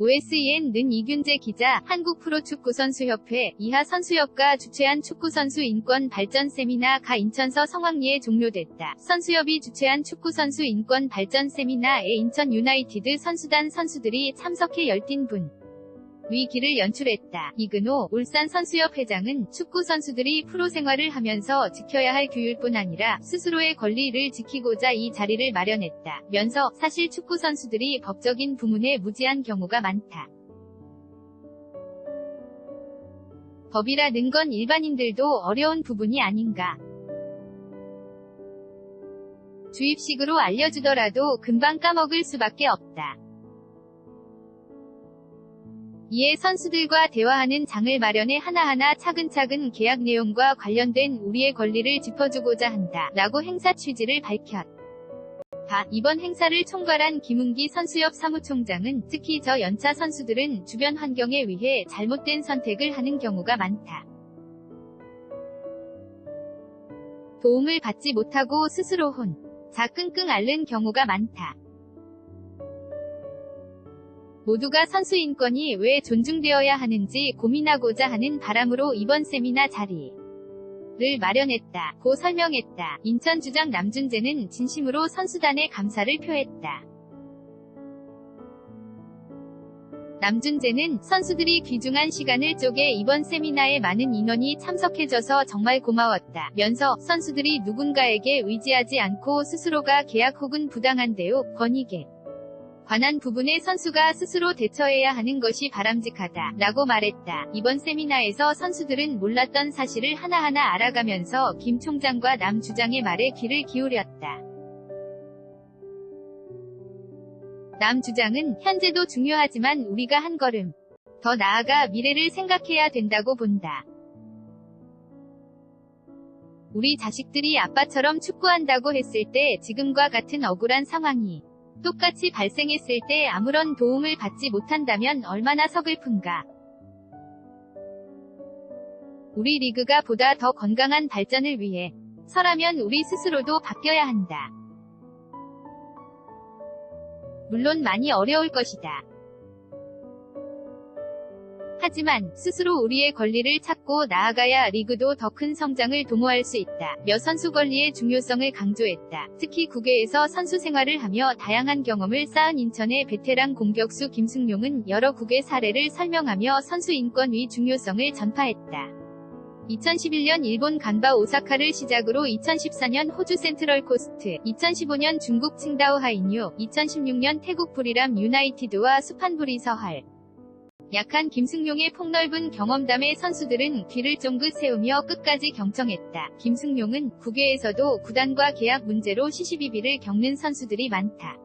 OSEN-는 이균재 기자, 한국프로축구선수협회, 이하 선수협과 주최한 축구선수 인권 발전 세미나 가 인천서 성황리에 종료됐다. 선수협이 주최한 축구선수 인권 발전 세미나에 인천 유나이티드 선수단 선수들이 참석해 열띤 분. 위기를 연출했다. 이근호 울산 선수협 회장은 축구 선수들이 프로 생활을 하면서 지켜야 할 규율뿐 아니라 스스로의 권리를 지키고자 이 자리를 마련했다. 면서 사실 축구 선수들이 법적인 부문에 무지한 경우가 많다. 법이라는 건 일반인들도 어려운 부분이 아닌가. 주입식으로 알려주더라도 금방 까먹을 수밖에 없다. 이에 선수들과 대화하는 장을 마련해 하나하나 차근차근 계약 내용과 관련된 우리의 권리를 짚어주고자 한다. 라고 행사 취지를 밝혔. 다 이번 행사를 총괄한 김은기 선수협 사무총장은 특히 저 연차 선수들은 주변 환경에 의해 잘못된 선택을 하는 경우가 많다. 도움을 받지 못하고 스스로 혼, 자 끙끙 앓는 경우가 많다. 모두가 선수 인권이 왜 존중되어야 하는지 고민하고자 하는 바람으로 이번 세미나 자리 를 마련했다. 고 설명했다. 인천 주장 남준재는 진심으로 선수단에 감사를 표했다. 남준재는 선수들이 귀중한 시간을 쪼개 이번 세미나에 많은 인원이 참석해줘서 정말 고마웠다. 면서 선수들이 누군가에게 의지하지 않고 스스로가 계약 혹은 부당한 대우, 권익에 관한 부분에 선수가 스스로 대처해야 하는 것이 바람직하다. 라고 말했다. 이번 세미나에서 선수들은 몰랐던 사실을 하나하나 알아가면서 김 총장과 남 주장의 말에 귀를 기울였다. 남 주장은 현재도 중요하지만 우리가 한 걸음 더 나아가 미래를 생각해야 된다고 본다. 우리 자식들이 아빠처럼 축구한다고 했을 때 지금과 같은 억울한 상황이 똑같이 발생했을 때 아무런 도움을 받지 못한다면 얼마나 서글픈가. 우리 리그가 보다 더 건강한 발전을 위해 서라면 우리 스스로도 바뀌어야 한다. 물론 많이 어려울 것이다. 하지만 스스로 우리의 권리를 찾고 나아가야 리그도 더 큰 성장을 도모할 수 있다. 며 선수 권리의 중요성을 강조했다. 특히 국외에서 선수 생활을 하며 다양한 경험을 쌓은 인천의 베테랑 공격수 김승용은 여러 국의 사례를 설명하며 선수 인권의 중요성을 전파했다. 2011년 일본 간바 오사카를 시작으로 2014년 호주 센트럴 코스트, 2015년 중국 칭다오 하이뉴, 2016년 태국 부리람 유나이티드와 수판부리 서할, 약한 김승용의 폭넓은 경험담에 선수들은 귀를 쫑긋 세우며 끝까지 경청했다. 김승용은 국외에서도 구단과 계약 문제로 시시비비를 겪는 선수들이 많다.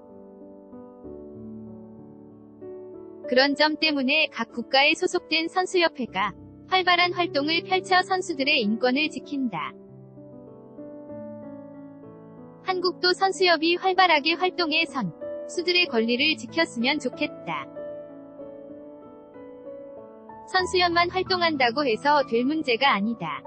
그런 점 때문에 각 국가에 소속된 선수협회가 활발한 활동을 펼쳐 선수들의 인권을 지킨다. 한국도 선수협이 활발하게 활동해 선수들의 권리를 지켰으면 좋겠다. 선수연만 활동한다고 해서 될 문제가 아니다.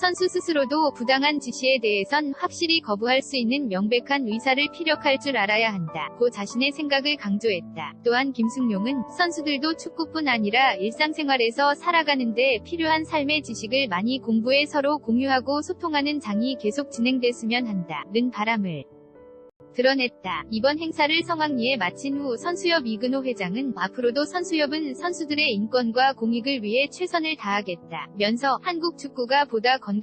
선수 스스로도 부당한 지시에 대해선 확실히 거부할 수 있는 명백한 의사를 피력할 줄 알아야 한다. 고 자신의 생각을 강조했다. 또한 김승용은 선수들도 축구뿐 아니라 일상생활에서 살아가는데 필요한 삶의 지식을 많이 공부해 서로 공유하고 소통하는 장이 계속 진행됐으면 한다.는 바람을 드러냈다. 이번 행사를 성황리에 마친 후 선수협 이근호 회장은 앞으로도 선수협은 선수들의 인권과 공익을 위해 최선을 다하겠다. 면서 한국 축구가 보다 건강